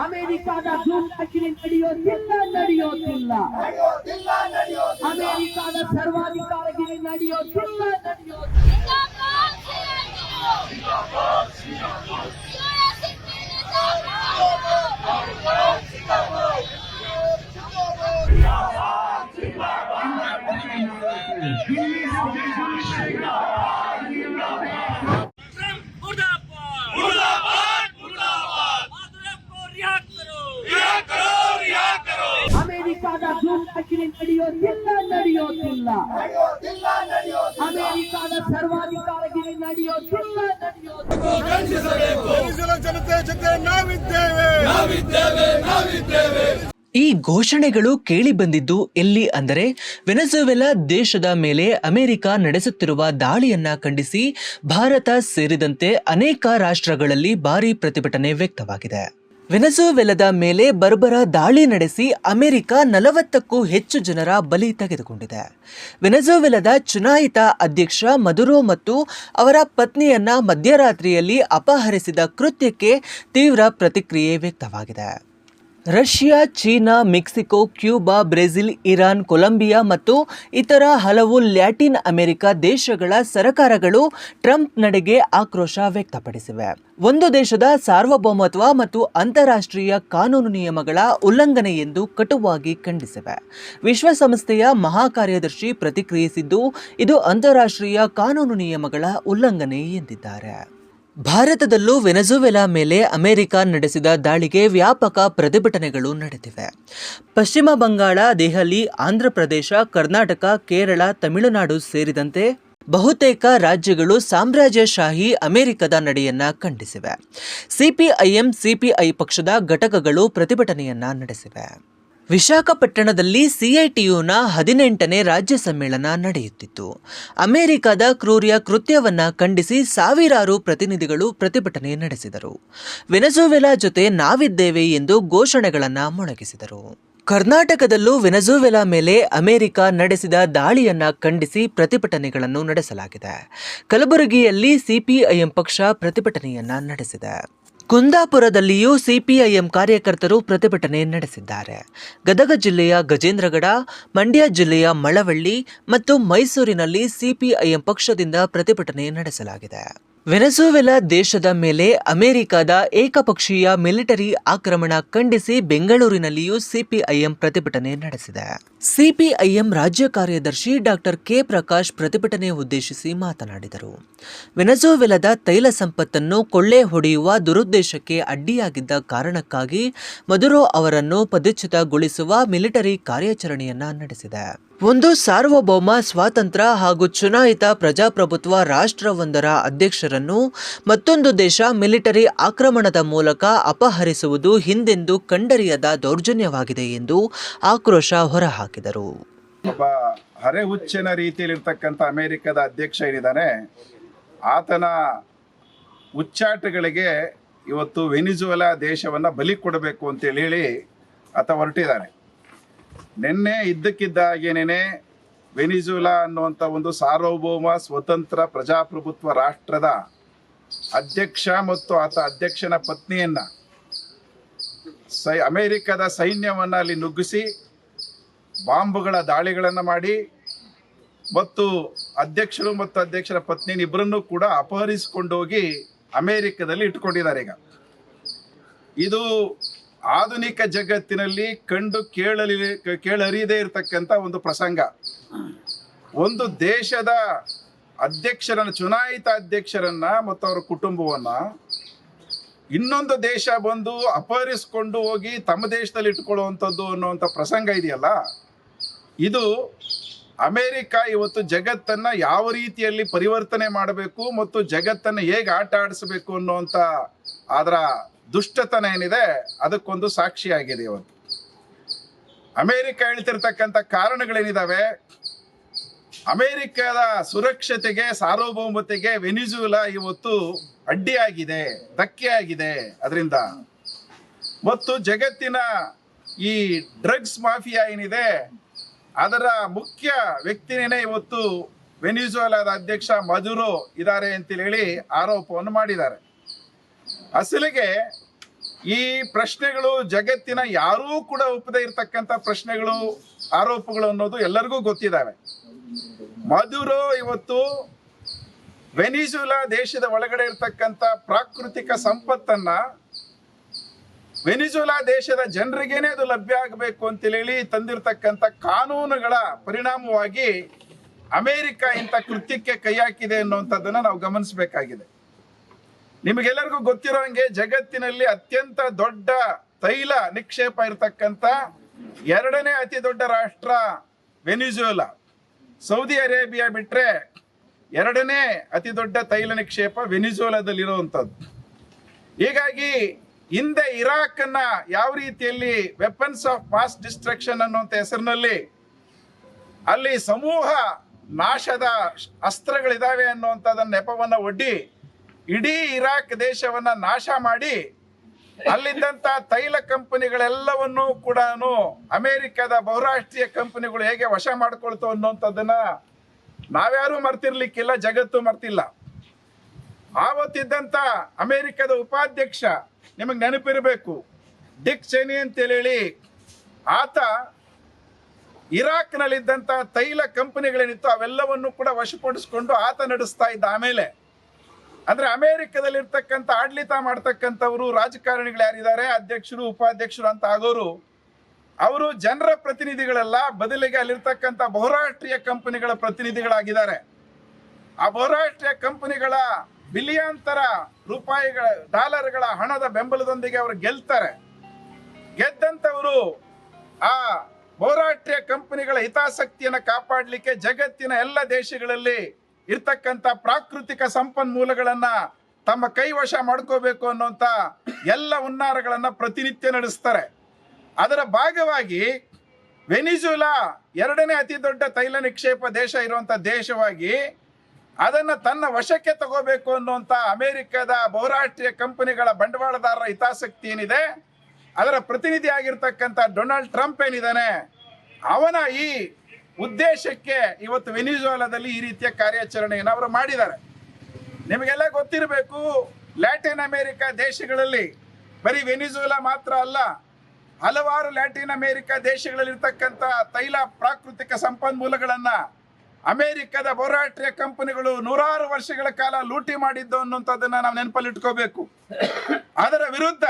ಅಮೆರಿಕಾದ ಜೂಮ್ ಆಚರಣೆ ನಡೆಯೋದಿಲ್ಲ ನಡೆಯೋದಿಲ್ಲ ಅಮೆರಿಕಾದ ಸರ್ವಾಧಿಕಾರಗಿರಿ ನಡೆಯೋದಿಲ್ಲ ನಡೆಯೋದಿಲ್ಲ Yeah. ಧೂಮ್ನಾಕಿನಿ ನಡೆಯೋದಿಲ್ಲ ನಡೆಯೋದಿಲ್ಲ ಅಮೆರಿಕಾದ ಸರ್ವಾಧಿಕಾರಿ ನಡೆಯೋದಿಲ್ಲ ನಡೆಯೋದಿಲ್ಲ ಜನತೆ ಜೊತೆ ನಾವಿದ್ದೇವೆ ನಾವಿದ್ದೇವೆ. ಈ ಘೋಷಣೆಗಳು ಕೇಳಿ ಬಂದಿದ್ದು ಎಲ್ಲಿ ಅಂದರೆ ವೆನೆಜುವೆಲಾ ದೇಶದ ಮೇಲೆ ಅಮೆರಿಕ ನಡೆಸುತ್ತಿರುವ ದಾಳಿಯನ್ನ ಖಂಡಿಸಿ ಭಾರತ ಸೇರಿದಂತೆ ಅನೇಕ ರಾಷ್ಟ್ರಗಳಲ್ಲಿ ಭಾರೀ ಪ್ರತಿಭಟನೆ ವ್ಯಕ್ತವಾಗಿದೆ. ವೆನೆಜುವೆಲದ ಮೇಲೆ ಬರ್ಬರ ದಾಳಿ ನಡೆಸಿ ಅಮೆರಿಕ ನಲವತ್ತಕ್ಕೂ ಹೆಚ್ಚು ಜನರ ಬಲಿ ತೆಗೆದುಕೊಂಡಿದೆ. ವೆನಜುವೆಲದ ಚುನಾಯಿತ ಅಧ್ಯಕ್ಷ ಮದುರೋ ಮತ್ತು ಅವರ ಪತ್ನಿಯನ್ನ ಮಧ್ಯರಾತ್ರಿಯಲ್ಲಿ ಅಪಹರಿಸಿದ ಕೃತ್ಯಕ್ಕೆ ತೀವ್ರ ಪ್ರತಿಕ್ರಿಯೆ ವ್ಯಕ್ತವಾಗಿದೆ. Russia, China, Mexico, Cuba, Brazil, Iran, Colombia ಮತ್ತು ಇತರ ಹಲವು ಲ್ಯಾಟಿನ್ ಅಮೆರಿಕ ದೇಶಗಳ ಸರಕಾರಗಳು ಟ್ರಂಪ್ ನಡೆಗೆ ಆಕ್ರೋಶ ವ್ಯಕ್ತಪಡಿಸಿವೆ. ಒಂದು ದೇಶದ ಸಾರ್ವಭೌಮತ್ವ ಮತ್ತು ಅಂತಾರಾಷ್ಟ್ರೀಯ ಕಾನೂನು ನಿಯಮಗಳ ಉಲ್ಲಂಘನೆ ಎಂದು ಕಟುವಾಗಿ ಖಂಡಿಸಿವೆ. ವಿಶ್ವಸಂಸ್ಥೆಯ ಮಹಾಕಾರ್ಯದರ್ಶಿ ಪ್ರತಿಕ್ರಿಯಿಸಿದ್ದು, ಇದು ಅಂತಾರಾಷ್ಟ್ರೀಯ ಕಾನೂನು ನಿಯಮಗಳ ಉಲ್ಲಂಘನೆ ಎಂದಿದ್ದಾರೆ. ಭಾರತದಲ್ಲೂ ವೆನೆಜುವೆಲಾ ಮೇಲೆ ಅಮೆರಿಕ ನಡೆಸಿದ ದಾಳಿಗೆ ವ್ಯಾಪಕ ಪ್ರತಿಭಟನೆಗಳು ನಡೆದಿವೆ. ಪಶ್ಚಿಮ ಬಂಗಾಳ, ದೆಹಲಿ ಆಂಧ್ರಪ್ರದೇಶ ಕರ್ನಾಟಕ, ಕೇರಳ, ತಮಿಳುನಾಡು ಸೇರಿದಂತೆ ಬಹುತೇಕ ರಾಜ್ಯಗಳು ಸಾಮ್ರಾಜ್ಯಶಾಹಿ ಅಮೆರಿಕದ ನಡೆಯನ್ನ ಖಂಡಿಸಿವೆ. ಸಿಪಿಐಎಂ, ಸಿಪಿಐ ಪಕ್ಷದ ಘಟಕಗಳು ಪ್ರತಿಭಟನೆಯನ್ನ ನಡೆಸಿವೆ. ವಿಶಾಖಪಟ್ಟಣದಲ್ಲಿ ಸಿಐಟಿಯುನ ಹದಿನೆಂಟನೇ ರಾಜ್ಯ ಸಮ್ಮೇಳನ ನಡೆಯುತ್ತಿತ್ತು. ಅಮೆರಿಕದ ಕ್ರೂರ್ಯ ಕೃತ್ಯವನ್ನ ಖಂಡಿಸಿ ಸಾವಿರಾರು ಪ್ರತಿನಿಧಿಗಳು ಪ್ರತಿಭಟನೆ ನಡೆಸಿದರು. ವೆನಜುವೆಲಾ ಜೊತೆ ನಾವಿದ್ದೇವೆ ಎಂದು ಘೋಷಣೆಗಳನ್ನು ಮೊಳಗಿಸಿದರು. ಕರ್ನಾಟಕದಲ್ಲೂ ವೆನಜುವೆಲಾ ಮೇಲೆ ಅಮೆರಿಕ ನಡೆಸಿದ ದಾಳಿಯನ್ನ ಖಂಡಿಸಿ ಪ್ರತಿಭಟನೆಗಳನ್ನು ನಡೆಸಲಾಗಿದೆ. ಕಲಬುರಗಿಯಲ್ಲಿ ಸಿಪಿಐಎಂ ಪಕ್ಷ ಪ್ರತಿಭಟನೆಯನ್ನ ನಡೆಸಿದೆ. ಕುಂದಾಪುರದಲ್ಲಿಯೂ ಸಿಪಿಐಎಂ ಕಾರ್ಯಕರ್ತರು ಪ್ರತಿಭಟನೆ ನಡೆಸಿದ್ದಾರೆ. ಗದಗ ಜಿಲ್ಲೆಯ ಗಜೇಂದ್ರಗಡ, ಮಂಡ್ಯ ಜಿಲ್ಲೆಯ ಮಳವಳ್ಳಿ ಮತ್ತು ಮೈಸೂರಿನಲ್ಲಿ ಸಿಪಿಐಎಂ ಪಕ್ಷದಿಂದ ಪ್ರತಿಭಟನೆ ನಡೆಸಲಾಗಿದೆ. ವೆನೆಜುವೆಲಾ ದೇಶದ ಮೇಲೆ ಅಮೆರಿಕದ ಏಕಪಕ್ಷೀಯ ಮಿಲಿಟರಿ ಆಕ್ರಮಣ ಖಂಡಿಸಿ ಬೆಂಗಳೂರಿನಲ್ಲಿಯೂ ಸಿಪಿಐಎಂ ಪ್ರತಿಭಟನೆ ನಡೆಸಿದೆ. ಸಿಪಿಐಎಂ ರಾಜ್ಯ ಕಾರ್ಯದರ್ಶಿ ಡಾಕ್ಟರ್ ಕೆ. ಪ್ರಕಾಶ್ ಪ್ರತಿಭಟನೆ ಉದ್ದೇಶಿಸಿ ಮಾತನಾಡಿದರು. ವೆನೆಜುವೆಲಾದ ತೈಲ ಸಂಪತ್ತನ್ನು ಕೊಳ್ಳೆ ಹೊಡೆಯುವ ದುರುದ್ದೇಶಕ್ಕೆ ಅಡ್ಡಿಯಾಗಿದ್ದ ಕಾರಣಕ್ಕಾಗಿ ಮದುರೋ ಅವರನ್ನು ಪದಚ್ಯುತಗೊಳಿಸುವ ಮಿಲಿಟರಿ ಕಾರ್ಯಾಚರಣೆಯನ್ನ ನಡೆಸಿದೆ. ಒಂದು ಸಾರ್ವಭೌಮ ಸ್ವಾತಂತ್ರ್ಯ ಹಾಗೂ ಚುನಾಯಿತ ಪ್ರಜಾಪ್ರಭುತ್ವ ರಾಷ್ಟ್ರವೊಂದರ ಅಧ್ಯಕ್ಷರನ್ನು ಮತ್ತೊಂದು ದೇಶ ಮಿಲಿಟರಿ ಆಕ್ರಮಣದ ಮೂಲಕ ಅಪಹರಿಸುವುದು ಹಿಂದೆಂದು ಕಂಡರಿಯದ ದೌರ್ಜನ್ಯವಾಗಿದೆ ಎಂದು ಆಕ್ರೋಶ ಹೊರಹಾಕಿದರು. ಹರೆ ಹುಚ್ಚನ ರೀತಿಯಲ್ಲಿರ್ತಕ್ಕಂಥ ಅಮೆರಿಕದ ಅಧ್ಯಕ್ಷ ಏನಿದ್ದಾನೆ, ಆತನ ಉಚ್ಚಾಟಗಳಿಗೆ ಇವತ್ತು ವೆನಿಜುವೆಲಾ ದೇಶವನ್ನು ಬಲಿ ಕೊಡಬೇಕು ಅಂತೇಳಿ ಹೇಳಿ ಆತ ಹೊರಟಿದ್ದಾನೆ. ನಿನ್ನೆ ಇದ್ದಕ್ಕಿದ್ದಾಗೇನೆ ವೆನಿಜುಲಾ ಅನ್ನುವಂಥ ಒಂದು ಸಾರ್ವಭೌಮ ಸ್ವತಂತ್ರ ಪ್ರಜಾಪ್ರಭುತ್ವ ರಾಷ್ಟ್ರದ ಅಧ್ಯಕ್ಷ ಮತ್ತು ಆತ ಅಧ್ಯಕ್ಷನ ಪತ್ನಿಯನ್ನ ಸೈ ಅಮೇರಿಕದ ಸೈನ್ಯವನ್ನು ಅಲ್ಲಿ ನುಗ್ಗಿಸಿ ಬಾಂಬುಗಳ ದಾಳಿಗಳನ್ನು ಮಾಡಿ ಮತ್ತು ಅಧ್ಯಕ್ಷರು ಮತ್ತು ಅಧ್ಯಕ್ಷರ ಪತ್ನಿನ ಇಬ್ಬರನ್ನೂ ಕೂಡ ಅಪಹರಿಸಿಕೊಂಡು ಹೋಗಿ ಅಮೆರಿಕದಲ್ಲಿ ಇಟ್ಕೊಂಡಿದ್ದಾರೆ ಈಗ. ಇದು ಆಧುನಿಕ ಜಗತ್ತಿನಲ್ಲಿ ಕಂಡು ಕೇಳಲಿ, ಕೇಳರಿಯದೇ ಇರತಕ್ಕಂಥ ಒಂದು ಪ್ರಸಂಗ. ಒಂದು ದೇಶದ ಅಧ್ಯಕ್ಷರನ್ನು, ಚುನಾಯಿತ ಅಧ್ಯಕ್ಷರನ್ನ ಮತ್ತು ಅವರ ಕುಟುಂಬವನ್ನ ಇನ್ನೊಂದು ದೇಶ ಬಂದು ಅಪಹರಿಸಿಕೊಂಡು ಹೋಗಿ ತಮ್ಮ ದೇಶದಲ್ಲಿ ಇಟ್ಕೊಳ್ಳುವಂಥದ್ದು ಅನ್ನುವಂಥ ಪ್ರಸಂಗ ಇದೆಯಲ್ಲ? ಇದು ಅಮೇರಿಕ ಇವತ್ತು ಜಗತ್ತನ್ನ ಯಾವ ರೀತಿಯಲ್ಲಿ ಪರಿವರ್ತನೆ ಮಾಡಬೇಕು ಮತ್ತು ಜಗತ್ತನ್ನು ಹೇಗೆ ಆಟ ಆಡಿಸಬೇಕು ಅನ್ನುವಂಥ ಅದರ ದುಷ್ಟತನ ಏನಿದೆ, ಅದಕ್ಕೊಂದು ಸಾಕ್ಷಿಯಾಗಿದೆ ಇವತ್ತು. ಅಮೇರಿಕ ಹೇಳ್ತಿರ್ತಕ್ಕಂಥ ಕಾರಣಗಳೇನಿದ್ದಾವೆ ಅಮೆರಿಕದ ಸುರಕ್ಷತೆಗೆ, ಸಾರ್ವಭೌಮತೆಗೆ ವೆನಿಜುಲಾ ಇವತ್ತು ಅಡ್ಡಿಯಾಗಿದೆ, ಧಕ್ಕೆಯಾಗಿದೆ ಅದರಿಂದ. ಮತ್ತು ಜಗತ್ತಿನ ಈ ಡ್ರಗ್ಸ್ ಮಾಫಿಯಾ ಏನಿದೆ, ಅದರ ಮುಖ್ಯ ವ್ಯಕ್ತಿನೇ ಇವತ್ತು ವೆನಿಜುಲಾದ ಅಧ್ಯಕ್ಷ ಮಜುರೋ ಇದ್ದಾರೆ ಅಂತೇಳಿ ಹೇಳಿ ಆರೋಪವನ್ನು ಮಾಡಿದ್ದಾರೆ. ಅಸಲಿಗೆ ಈ ಪ್ರಶ್ನೆಗಳು ಜಗತ್ತಿನ ಯಾರೂ ಕೂಡ ಒಪ್ಪದೇ ಇರತಕ್ಕಂತ ಪ್ರಶ್ನೆಗಳು, ಆರೋಪಗಳು ಅನ್ನೋದು ಎಲ್ಲರಿಗೂ ಗೊತ್ತಿದ್ದಾವೆ. ಮಧುರೋ ಇವತ್ತು ವೆನಿಜುಲಾ ದೇಶದ ಒಳಗಡೆ ಇರತಕ್ಕಂತ ಪ್ರಾಕೃತಿಕ ಸಂಪತ್ತನ್ನ ವೆನಿಜುಲಾ ದೇಶದ ಜನರಿಗೇನೆ ಅದು ಲಭ್ಯ ಆಗಬೇಕು ಅಂತ ಹೇಳಿ ತಂದಿರತಕ್ಕಂತ ಕಾನೂನುಗಳ ಪರಿಣಾಮವಾಗಿ ಅಮೆರಿಕ ಇಂಥ ಕೃತ್ಯಕ್ಕೆ ಕೈ ಹಾಕಿದೆ ಅನ್ನುವಂಥದ್ದನ್ನು ನಾವು ಗಮನಿಸಬೇಕಾಗಿದೆ. ನಿಮಗೆಲ್ಲರಿಗೂ ಗೊತ್ತಿರೋ ಹಂಗೆ ಜಗತ್ತಿನಲ್ಲಿ ಅತ್ಯಂತ ದೊಡ್ಡ ತೈಲ ನಿಕ್ಷೇಪ ಇರತಕ್ಕಂತ ಎರಡನೇ ಅತಿ ದೊಡ್ಡ ರಾಷ್ಟ್ರ ವೆನಿಜುಲಾ ಸೌದಿ ಅರೇಬಿಯಾ ಬಿಟ್ರೆ ಎರಡನೇ ಅತಿ ದೊಡ್ಡ ತೈಲ ನಿಕ್ಷೇಪ ವೆನಿಜುಲಾದಲ್ಲಿರುವಂಥದ್ದು ಹೀಗಾಗಿ ಹಿಂದೆ ಇರಾಕ್ ಅನ್ನ ಯಾವ ರೀತಿಯಲ್ಲಿ ವೆಪನ್ಸ್ ಆಫ್ ಮಾಸ್ ಡಿಸ್ಟ್ರಕ್ಷನ್ ಅನ್ನುವಂಥ ಹೆಸರಿನಲ್ಲಿ ಅಲ್ಲಿ ಸಮೂಹ ನಾಶದ ಅಸ್ತ್ರಗಳಿದಾವೆ ಅನ್ನುವಂಥದ್ದನ್ನ ನೆಪವನ್ನು ಒಡ್ಡಿ ಇಡೀ ಇರಾಕ್ ದೇಶವನ್ನ ನಾಶ ಮಾಡಿ ಅಲ್ಲಿದ್ದಂತ ತೈಲ ಕಂಪನಿಗಳೆಲ್ಲವನ್ನೂ ಕೂಡ ಅಮೆರಿಕದ ಬಹುರಾಷ್ಟ್ರೀಯ ಕಂಪನಿಗಳು ಹೇಗೆ ವಶ ಮಾಡ್ಕೊಳ್ತು ಅನ್ನೋಂಥದ್ದನ್ನ ನಾವ್ಯಾರೂ ಮರ್ತಿರ್ಲಿಕ್ಕಿಲ್ಲ, ಜಗತ್ತು ಮರ್ತಿಲ್ಲ. ಆವತ್ತಿದ್ದಂತ ಅಮೆರಿಕದ ಉಪಾಧ್ಯಕ್ಷ ನಿಮಗೆ ನೆನಪಿರಬೇಕು. ಡಿಕ್ ಚೆನಿ ಅಂತ ಹೇಳಿ, ಆತ ಇರಾಕ್ನಲ್ಲಿದ್ದಂಥ ತೈಲ ಕಂಪನಿಗಳೇನಿತ್ತು ಅವೆಲ್ಲವನ್ನು ಕೂಡ ವಶಪಡಿಸಿಕೊಂಡು ಆತ ನಡೆಸ್ತಾ ಇದ್ದ ಆಮೇಲೆ. ಅಂದ್ರೆ ಅಮೆರಿಕದಲ್ಲಿರ್ತಕ್ಕಂಥ ಆಡಳಿತ ಮಾಡ್ತಕ್ಕಂಥವರು ರಾಜಕಾರಣಿಗಳು ಯಾರಿದ್ದಾರೆ? ಅಧ್ಯಕ್ಷರು, ಉಪಾಧ್ಯಕ್ಷರು ಅಂತ ಆಗೋರು. ಅವರು ಜನರ ಪ್ರತಿನಿಧಿಗಳಲ್ಲ ಬದಲಿಗೆ ಅಲ್ಲಿರ್ತಕ್ಕಂಥ ಬಹುರಾಷ್ಟ್ರೀಯ ಕಂಪನಿಗಳ ಪ್ರತಿನಿಧಿಗಳಾಗಿದ್ದಾರೆ. ಆ ಬಹುರಾಷ್ಟ್ರೀಯ ಕಂಪನಿಗಳ ಬಿಲಿಯಾಂತರ ರೂಪಾಯಿಗಳ, ಡಾಲರ್ಗಳ ಹಣದ ಬೆಂಬಲದೊಂದಿಗೆ ಅವರು ಗೆಲ್ತಾರೆ. ಗೆದ್ದಂತವರು ಆ ಬಹುರಾಷ್ಟ್ರೀಯ ಕಂಪನಿಗಳ ಹಿತಾಸಕ್ತಿಯನ್ನು ಕಾಪಾಡಲಿಕ್ಕೆ ಜಗತ್ತಿನ ಎಲ್ಲ ದೇಶಗಳಲ್ಲಿ ಇರ್ತಕ್ಕಂಥ ಪ್ರಾಕೃತಿಕ ಸಂಪನ್ಮೂಲಗಳನ್ನ ತಮ್ಮ ಕೈವಶ ಮಾಡ್ಕೋಬೇಕು ಅನ್ನುವಂಥ ಎಲ್ಲ ಹುನ್ನಾರಗಳನ್ನ ಪ್ರತಿನಿತ್ಯ ನಡೆಸ್ತಾರೆ. ಅದರ ಭಾಗವಾಗಿ ವೆನಿಜುಲಾ ಎರಡನೇ ಅತಿ ದೊಡ್ಡ ತೈಲ ನಿಕ್ಷೇಪ ದೇಶ ಇರುವಂತ ದೇಶವಾಗಿ ಅದನ್ನ ತನ್ನ ವಶಕ್ಕೆ ತಗೋಬೇಕು ಅನ್ನುವಂಥ ಅಮೆರಿಕದ ಬಹುರಾಷ್ಟ್ರೀಯ ಕಂಪನಿಗಳ ಬಂಡವಾಳದಾರರ ಹಿತಾಸಕ್ತಿ ಏನಿದೆ, ಅದರ ಪ್ರತಿನಿಧಿ ಆಗಿರ್ತಕ್ಕಂಥ ಡೊನಾಲ್ಡ್ ಟ್ರಂಪ್ ಏನಿದ್ದಾನೆ, ಅವನ ಈ ಉದ್ದೇಶಕ್ಕೆ ಇವತ್ತು ವೆನಿಜುವಾಲಾದಲ್ಲಿ ಈ ರೀತಿಯ ಕಾರ್ಯಾಚರಣೆಯನ್ನು ಅವರು ಮಾಡಿದ್ದಾರೆ. ನಿಮಗೆಲ್ಲ ಗೊತ್ತಿರಬೇಕು, ಲ್ಯಾಟಿನ್ ಅಮೆರಿಕ ದೇಶಗಳಲ್ಲಿ ಬರೀ ವೆನಿಜುವೆಲಾ ಮಾತ್ರ ಅಲ್ಲ, ಹಲವಾರು ಲ್ಯಾಟಿನ್ ಅಮೆರಿಕ ದೇಶಗಳಲ್ಲಿ ಇರ್ತಕ್ಕಂಥ ತೈಲ ಪ್ರಾಕೃತಿಕ ಸಂಪನ್ಮೂಲಗಳನ್ನ ಅಮೆರಿಕದ ಬಹುರಾಷ್ಟ್ರೀಯ ಕಂಪನಿಗಳು ನೂರಾರು ವರ್ಷಗಳ ಕಾಲ ಲೂಟಿ ಮಾಡಿದ್ದು ಅನ್ನುವಂಥದ್ದನ್ನ ನಾವು ನೆನಪಲ್ಲಿಟ್ಕೋಬೇಕು. ಅದರ ವಿರುದ್ಧ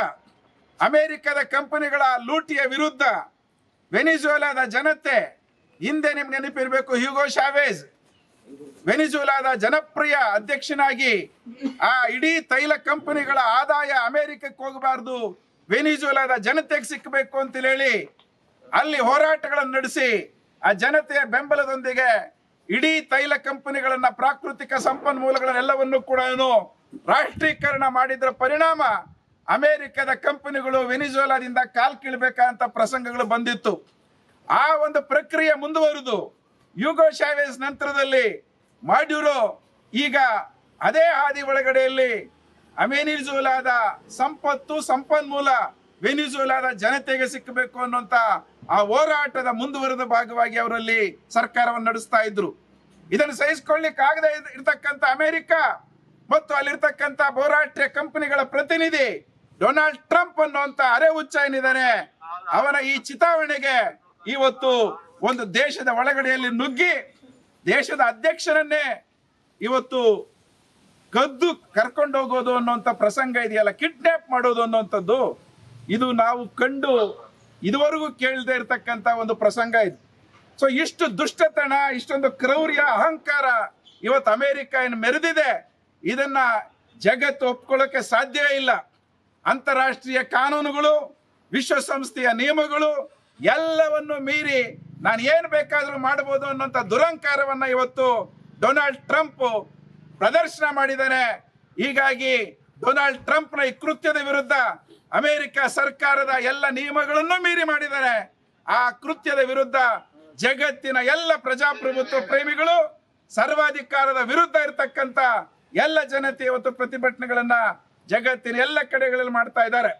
ಅಮೆರಿಕದ ಕಂಪನಿಗಳ ಲೂಟಿಯ ವಿರುದ್ಧ ವೆನಿಜುವೆಲಾದ ಜನತೆ ಹಿಂದೆ ನಿಮ್ಗೆ ನೆನಪಿರ್ಬೇಕು ಹ್ಯೂಗೋ ಶಾವೇಜ್ ವೆನಿಜುಲಾದ ಜನಪ್ರಿಯ ಅಧ್ಯಕ್ಷನಾಗಿ ಆ ಇಡೀ ತೈಲ ಕಂಪನಿಗಳ ಆದಾಯ ಅಮೆರಿಕಕ್ಕೆ ಹೋಗಬಾರ್ದು. ವೆನಿಜುಲಾದ ಜನತೆಗೆ ಸಿಕ್ಕಬೇಕು ಅಂತ ಹೇಳಿ ಅಲ್ಲಿ ಹೋರಾಟಗಳನ್ನು ನಡೆಸಿ ಆ ಜನತೆಯ ಬೆಂಬಲದೊಂದಿಗೆ ಇಡೀ ತೈಲ ಕಂಪನಿಗಳನ್ನ ಪ್ರಾಕೃತಿಕ ಸಂಪನ್ಮೂಲಗಳನ್ನೆಲ್ಲವನ್ನು ಕೂಡ ರಾಷ್ಟ್ರೀಕರಣ ಮಾಡಿದ್ರ ಪರಿಣಾಮ ಅಮೆರಿಕದ ಕಂಪನಿಗಳು ವೆನಿಜುಲಾದಿಂದ ಕಾಲ್ ಕೀಳ್ಬೇಕಂತ ಪ್ರಸಂಗಗಳು ಬಂದಿತ್ತು. ಆ ಒಂದು ಪ್ರಕ್ರಿಯೆ ಮುಂದುವರೆದು ಯುಗೋ ಶಾವೇಸ್ ನಂತರದಲ್ಲಿ ಮಾಡ್ಯೂರೋ ಈಗ ಅದೇ ಹಾದಿ ಒಳಗಡೆಯಲ್ಲಿ ಅಮೆನಿಜುಲಾದ ಸಂಪತ್ತು ಸಂಪನ್ಮೂಲ ವೆನಿಜುಲಾದ ಜನತೆಗೆ ಸಿಕ್ಕಬೇಕು ಅನ್ನುವಂತ ಆ ಹೋರಾಟದ ಮುಂದುವರೆದ ಭಾಗವಾಗಿ ಅವರಲ್ಲಿ ಸರ್ಕಾರವನ್ನು ನಡೆಸ್ತಾ ಇದ್ರು. ಇದನ್ನು ಸಹಿಸಿಕೊಳ್ಳಿಕ್ಕೆ ಆಗದೆ ಇರತಕ್ಕಂತ ಅಮೆರಿಕ ಮತ್ತು ಅಲ್ಲಿರ್ತಕ್ಕಂಥ ಬಹುರಾಷ್ಟ್ರೀಯ ಕಂಪನಿಗಳ ಪ್ರತಿನಿಧಿ ಡೊನಾಲ್ಡ್ ಟ್ರಂಪ್ ಅನ್ನುವಂತ ಅರೆ ಹುಚ್ಚ ಏನಿದ್ದಾನೆ ಅವನ ಈ ಚಿತಾವಣೆಗೆ ಇವತ್ತು ಒಂದು ದೇಶದ ಒಳಗಡೆಯಲ್ಲಿ ನುಗ್ಗಿ ದೇಶದ ಅಧ್ಯಕ್ಷರನ್ನೇ ಇವತ್ತು ಕದ್ದು ಕರ್ಕೊಂಡು ಹೋಗೋದು ಅನ್ನುವಂಥ ಪ್ರಸಂಗ ಇದೆಯಲ್ಲ ಕಿಡ್ನಾಪ್ ಮಾಡೋದು ಅನ್ನುವಂಥದ್ದು, ಇದು ನಾವು ಕಂಡು ಇದುವರೆಗೂ ಕೇಳದೆ ಇರತಕ್ಕಂತ ಒಂದು ಪ್ರಸಂಗ ಇದು. ಸೊ ಇಷ್ಟು ದುಷ್ಟತನ, ಇಷ್ಟೊಂದು ಕ್ರೌರ್ಯ, ಅಹಂಕಾರ ಇವತ್ತು ಅಮೇರಿಕ ಏನು ಮೆರೆದಿದೆ, ಇದನ್ನ ಜಗತ್ತು ಒಪ್ಕೊಳ್ಳೋಕೆ ಸಾಧ್ಯವೇ ಇಲ್ಲ. ಅಂತಾರಾಷ್ಟ್ರೀಯ ಕಾನೂನುಗಳು, ವಿಶ್ವಸಂಸ್ಥೆಯ ನಿಯಮಗಳು ಎಲ್ಲವನ್ನು ಮೀರಿ ನಾನು ಏನು ಬೇಕಾದರೂ ಮಾಡಬಹುದು ಅನ್ನೋಂಥ ದುರಂಕಾರವನ್ನು ಇವತ್ತು ಡೊನಾಲ್ಡ್ ಟ್ರಂಪ್ ಪ್ರದರ್ಶನ ಮಾಡಿದ್ದಾನೆ. ಹೀಗಾಗಿ ಡೊನಾಲ್ಡ್ ಟ್ರಂಪ್ನ ಈ ಕೃತ್ಯದ ವಿರುದ್ಧ ಅಮೆರಿಕ ಸರ್ಕಾರದ ಎಲ್ಲ ನಿಯಮಗಳನ್ನು ಮೀರಿ ಮಾಡಿದ್ದಾರೆ. ಆ ಕೃತ್ಯದ ವಿರುದ್ಧ ಜಗತ್ತಿನ ಎಲ್ಲ ಪ್ರಜಾಪ್ರಭುತ್ವ ಪ್ರೇಮಿಗಳು ಸರ್ವಾಧಿಕಾರದ ವಿರುದ್ಧ ಇರತಕ್ಕಂಥ ಎಲ್ಲ ಜನತೆ ಇವತ್ತು ಪ್ರತಿಭಟನೆಗಳನ್ನ ಜಗತ್ತಿನ ಎಲ್ಲ ಕಡೆಗಳಲ್ಲಿ ಮಾಡ್ತಾ ಇದ್ದಾರೆ.